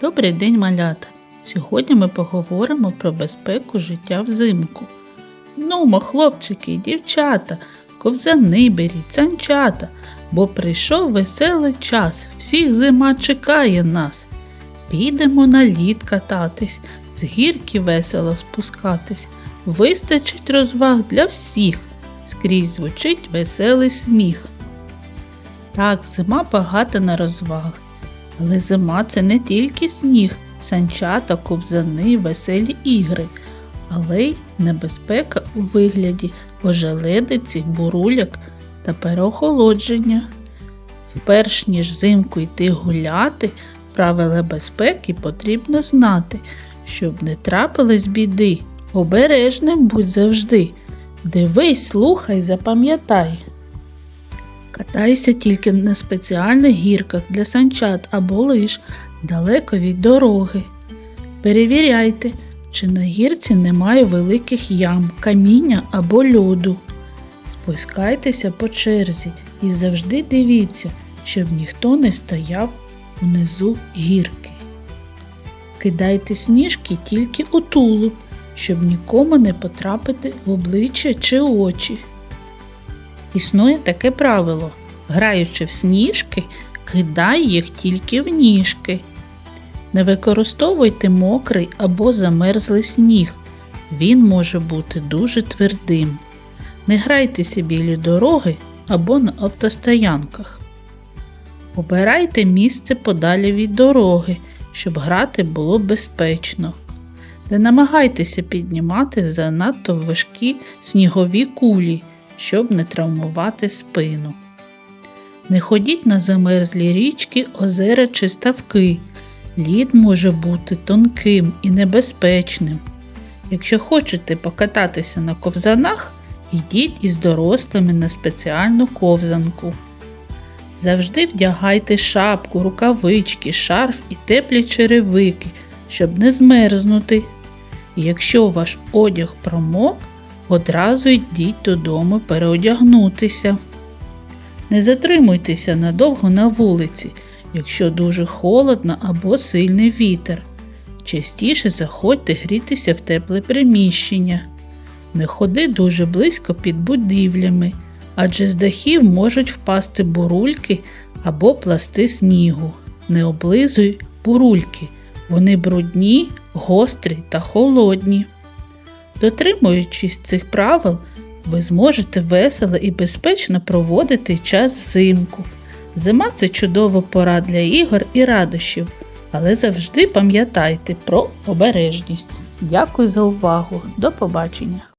Добрий день, малята! Сьогодні ми поговоримо про безпеку життя взимку. Нумо, хлопчики дівчата, ковзани беріть, санчата, бо прийшов веселий час, всіх зима чекає нас. Підемо на лід кататись, з гірки весело спускатись. Вистачить розваг для всіх, скрізь звучить веселий сміх. Так, зима багата на розваг. Але зима це не тільки сніг, санчата, ковзани, веселі ігри, але й небезпека у вигляді ожеледиці, буруляк та переохолодження. Вперш ніж взимку йти гуляти, правила безпеки потрібно знати, щоб не трапилось біди. Обережним будь завжди. Дивись, слухай, запам'ятай. Катайся тільки на спеціальних гірках для санчат або лиш далеко від дороги. Перевіряйте, чи на гірці немає великих ям, каміння або льоду. Спускайтеся по черзі і завжди дивіться, щоб ніхто не стояв унизу гірки. Кидайте сніжки тільки у тулуб, щоб нікому не потрапити в обличчя чи очі. Існує таке правило граючи в сніжки, кидай їх тільки в ніжки. Не використовуйте мокрий або замерзлий сніг. Він може бути дуже твердим. Не грайтеся біля дороги або на автостоянках. Обирайте місце подалі від дороги, щоб грати було безпечно. Не намагайтеся піднімати занадто важкі снігові кулі, щоб не травмувати спину. Не ходіть на замерзлі річки, озера чи ставки. Лід може бути тонким і небезпечним. Якщо хочете покататися на ковзанах, йдіть із дорослими на спеціальну ковзанку. Завжди вдягайте шапку, рукавички, шарф і теплі черевики, щоб не змерзнути. Якщо ваш одяг промок, одразу йдіть додому переодягнутися. Не затримуйтеся надовго на вулиці, якщо дуже холодно або сильний вітер. Частіше заходьте грітися в тепле приміщення. Не ходи дуже близько під будівлями, адже з дахів можуть впасти бурульки або пласти снігу. Не облизуй бурульки, вони брудні, гострі та холодні. Дотримуючись цих правил, ви зможете весело і безпечно проводити час взимку. Зима це чудова пора для ігор і радощів, але завжди пам'ятайте про обережність. Дякую за увагу. До побачення!